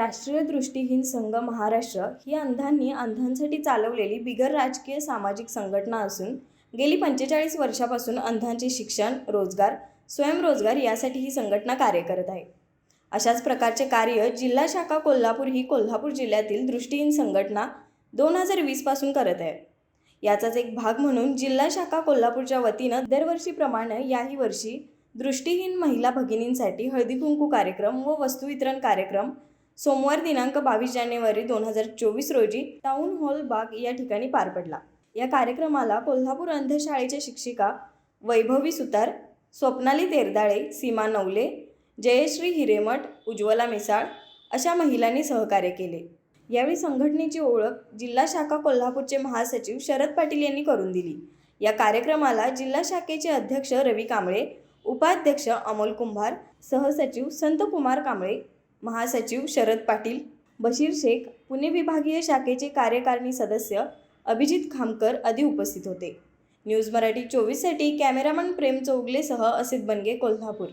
राष्ट्रीय दृष्टीहीन संघ महाराष्ट्र ही अंधांनी अंधांसाठी चालवलेली बिगर राजकीय सामाजिक संघटना असून गेली पंचेचाळीस वर्षापासून अंधांचे शिक्षण रोजगार स्वयंरोजगार यासाठी ही संघटना कार्य करत आहे. अशाच प्रकारचे कार्य जिल्हा शाखा कोल्हापूर ही कोल्हापूर जिल्ह्यातील दृष्टीहीन संघटना दोन हजार वीसपासून करत आहे. याचाच एक भाग म्हणून जिल्हा शाखा कोल्हापूरच्या वतीनं दरवर्षीप्रमाणे याही वर्षी दृष्टीहीन महिला भगिनींसाठी हळदी कुंकू कार्यक्रम व वस्तू वितरण कार्यक्रम सोमवार दिनांक बावीस जानेवारी दोन हजार चोवीस रोजी टाऊन हॉल बाग या ठिकाणी पार पडला. या कार्यक्रमाला कोल्हापूर अंधशाळेच्या शिक्षिका वैभवी सुतार स्वप्नाली तेरदाळे सीमा नवले जयश्री हिरेमठ उज्ज्वला मिसाळ अशा महिलांनी सहकार्य केले. यावेळी संघटनेची ओळख जिल्हा शाखा कोल्हापूरचे महासचिव शरद पाटील यांनी करून दिली. या कार्यक्रमाला जिल्हा शाखेचे अध्यक्ष रवी कांबळे उपाध्यक्ष अमोल कुंभार सहसचिव संत कुमार कांबळे महासचिव शरद पाटील बशीर शेख पुणे विभागीय शाखेचे कार्यकारिणी सदस्य अभिजित खामकर आदी उपस्थित होते. न्यूज मराठी चोवीससाठी कॅमेरामन प्रेम चौगलेसह असित बनगे कोल्हापूर.